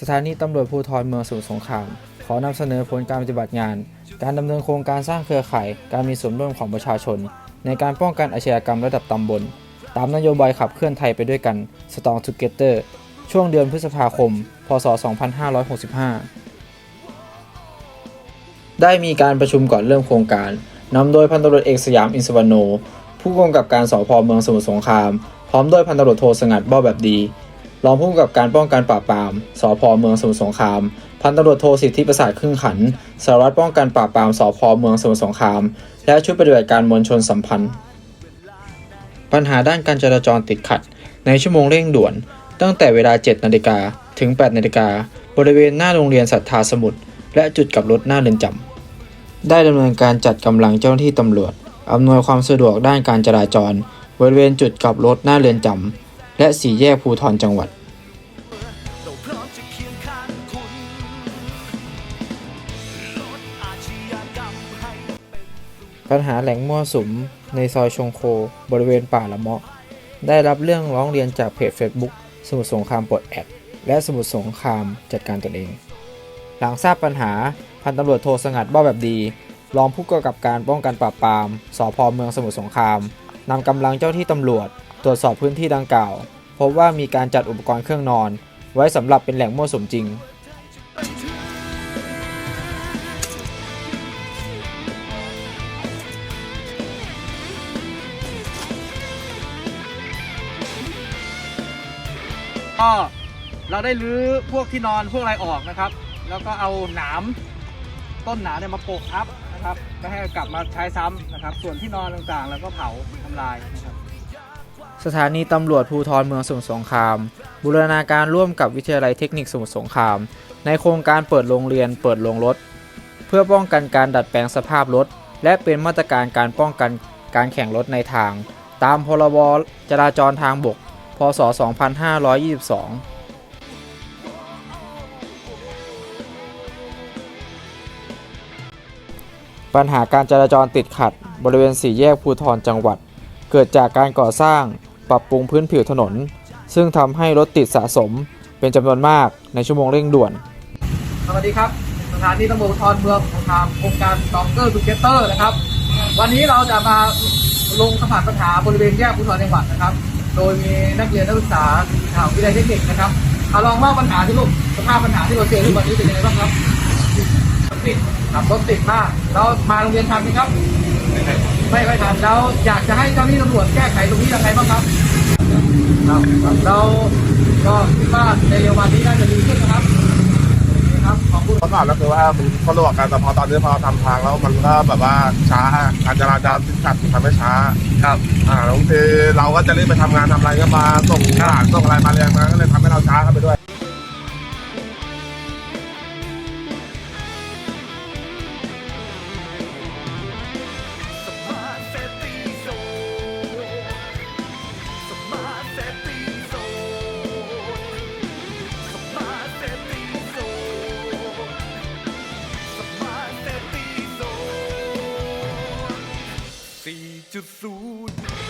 สถานีตำรวจภูธรเมืองสมุทรสงคราม ขอนำเสนอผลการปฏิบัติงาน การดำเนินโครงการสร้างเครือข่าย การมีส่วนร่วมของประชาชน ในการป้องกันอาชญากรรมระดับตำบล ตามนโยบายขับเคลื่อนไทยไปด้วยกัน Strong Together ช่วงเดือนพฤษภาคม พศ 2565 ได้มีการประชุมก่อนเริ่มโครงการนำโดยพันตำรวจเอกสยามอินสวรรณโนผู้กำกับการสพเมืองสมุทรสงคราม พร้อมด้วยพันตำรวจโทสงัดบ่อแบบดี รองผู้กำกับการป้องกันปราบปราม สพเมืองสมุทรสงคราม พันตำรวจโทสิทธิประสาทครึ่งขัน สารวัตรป้องกันปราบปราม สพเมืองสมุทรสงคราม และชุดปฏิบัติการมวลชนสัมพันธ์ ปัญหาด้านการจราจรติดขัด ในชั่วโมงเร่งด่วน ตั้งแต่เวลา 7 นาฬิกาถึง 8 นาฬิกา บริเวณหน้าโรงเรียนศรัทธาสมุทร และจุดกลับรถหน้าเรือนจำ ได้ดำเนินการจัดกำลังเจ้าหน้าที่ตำรวจ อำนวยความสะดวกด้านการจราจร บริเวณจุดกลับรถหน้าเรือนจำ และสี่แยกภูทรจังหวัด ปัญหาแหล่งมั่วสุมในซอยชงโค บริเวณป่าละเมาะ ได้รับเรื่องร้องเรียนจากเพจ Facebook สมุทรสงครามปลดแอกและสมุทรสงครามจัดการตนเอง หลังทราบปัญหาพันตำรวจโทสงัดบ้าแบบดี รองผู้กำกับการป้องกันปราบปรามสพเมืองสมุทรสงคราม นำกำลังเจ้าที่ตำรวจ ตรวจสอบพื้นที่ดังกล่าว พบว่ามีการจัดอุปกรณ์เครื่องนอน ไว้สำหรับเป็นแหล่งมั่วสุมจริง ก็เราได้รื้อพวกที่นอนพวกอะไรออกนะครับ แล้วก็เอาหนามต้นหนามเนี่ยมาโปะทับ นะครับไม่ให้กลับมาใช้ซ้ำนะครับ ส่วนที่นอนต่างๆ แล้วก็เผาทำลายนะครับ สถานีตำรวจภูธรเมืองสมุทรสงคราม บูรณาการร่วมกับวิทยาลัยเทคนิคสมุทรสงคราม ในโครงการเปิดโรงเรียนเปิดโรงรถ เพื่อป้องกันการดัดแปลงสภาพรถ และเป็นมาตรการการป้องกันการแข่งรถในทาง ตามพรบจราจรทางบก พศ 2522 ปัญหาการจราจรติดขัด บริเวณสี่แยกภูทรจังหวัด เกิดจากการก่อสร้างปรับปรุงพื้นผิวถนน ซึ่งทำให้รถติดสะสมเป็นจำนวนมากในชั่วโมงเร่งด่วน สวัสดีครับ สถานีตำรวจภูธรเมืองสงครามโครงการดอกเตอร์ทูเกเตอร์นะครับ วันนี้เราจะมาลงสมานปัญหาบริเวณแยกภูธรจังหวัดนะครับ โดยมีนักเรียนนักศึกษาทางวิทยาลัยเทคนิคนะครับเอาลองเล่าปัญหาที่ลูกสภาพปัญหาที่เราเจอที่วันนี้เป็นยังไงบ้างครับ ติดครับรถติดมากเรามาโรงเรียนทันไหมครับ ไม่ไม่ทันแล้วอยากจะให้เจ้าหน้าที่ตำรวจแก้ไขตรงนี้ยังไงบ้างครับครับครับเราก็คิดว่าในเร็ววันนี้น่าจะดีขึ้นนะครับครับขอบคุณเขาถามก็คือว่ามันสะดวกกันแต่พอตอนนี้พอทำทางแล้วมันก็แบบว่าช้าการจราจรติดขัดทำให้ช้าครับอ่าบางทีเราก็จะรีบไปทำงานทำอะไรก็มาส่งหลานส่งอะไรมาเรียนมาก็เลยทำให้เราช้าเข้าไปด้วย to soothe.